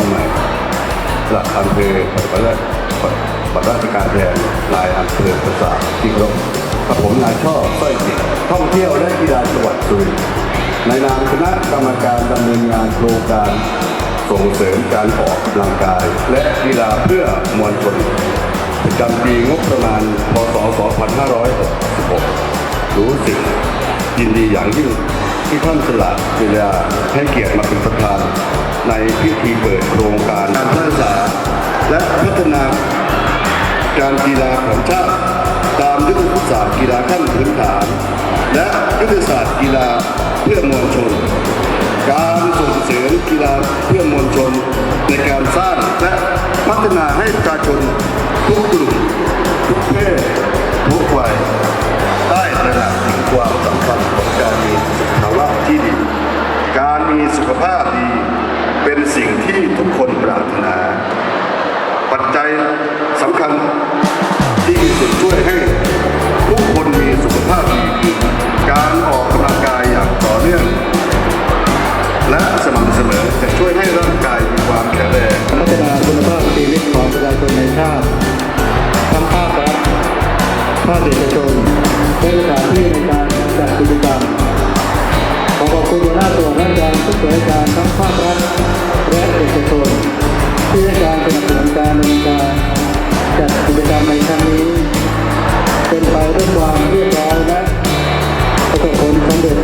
องใหม่หลักอำเภอปฏิบัติปฏิบัติราชการแทนนายอำเภอประสาทที่คารพกับผมนายชอบสร้อยจิตท่องเที่ยวและกีฬาจังหวัดสุรินทร์ในนามคณะกรรมการดำเนินงานโครงการส่งเสริมการออกกำลังกาย และกีฬาเพื่อมวลชนประจำปีงบประมาณ พศ 2566 รู้สึกยินดีอย่างยิ่งที่ท่านสละเวลาให้เกียรติมาเป็นประธาน ในพิธีเปิดโครงการการพัฒนาและพัฒนาการกีฬาของชาติตามยุทธศาสตร์กีฬาขั้นพื้นฐาน และยุทธศาสตร์กีฬาเพื่อมวลชน การส่งเสริมกีฬาเพื่อมวลชน ในการสร้างและพัฒนาให้ประชาชนทุกกลุ่มทุกเพศทุกวัยได้ตระหนักถึงความสำคัญของการมีสุขภาวะที่ดี การมีสุขภาพ ที่ทุกคนปรารถนา ปัจจัยสำคัญที่มีส่วนช่วยให้ทุกคนมีสุขภาพดีคือการออกกำลังกายอย่างต่อเนื่อง และสม่ำเสมอจะช่วยให้ร่างกายมีความแข็งแรงพัฒนาคุณภาพชีวิตของประชาชนในชาติทั้งภาครัฐภาคเอกชนและสถานที่ในการจัดกิจกรรม ขอขอบคุณหัวหน้าส่วนราชการทุกส่วนราชการทั้งภาครัฐและเอกชนที่ให้การสนับสนุนการดำเนินการจัดกิจกรรมในครั้งนี้ เป็นไปด้วยความเรียบร้อยและประสบผลสำเร็จ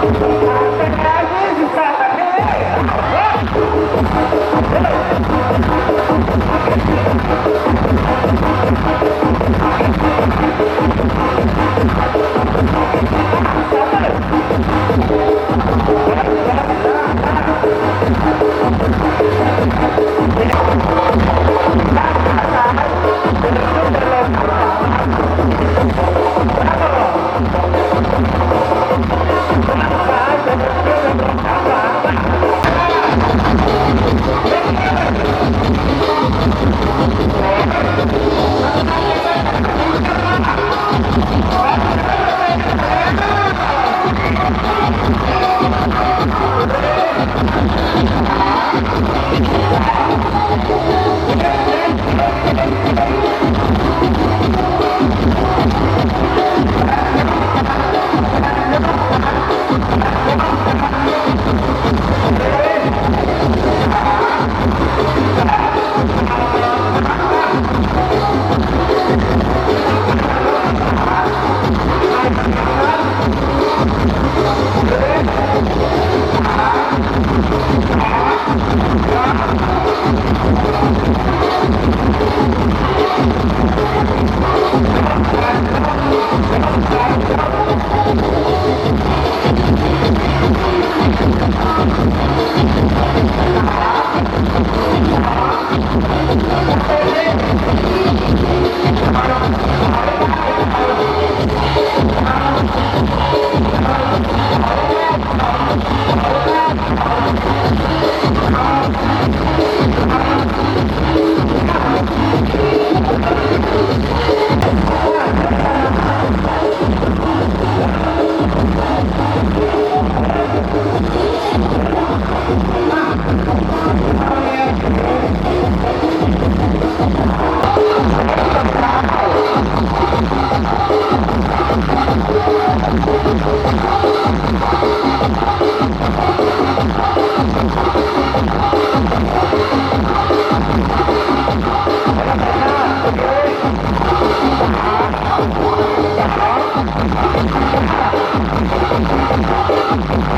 Thank you. ล Oh,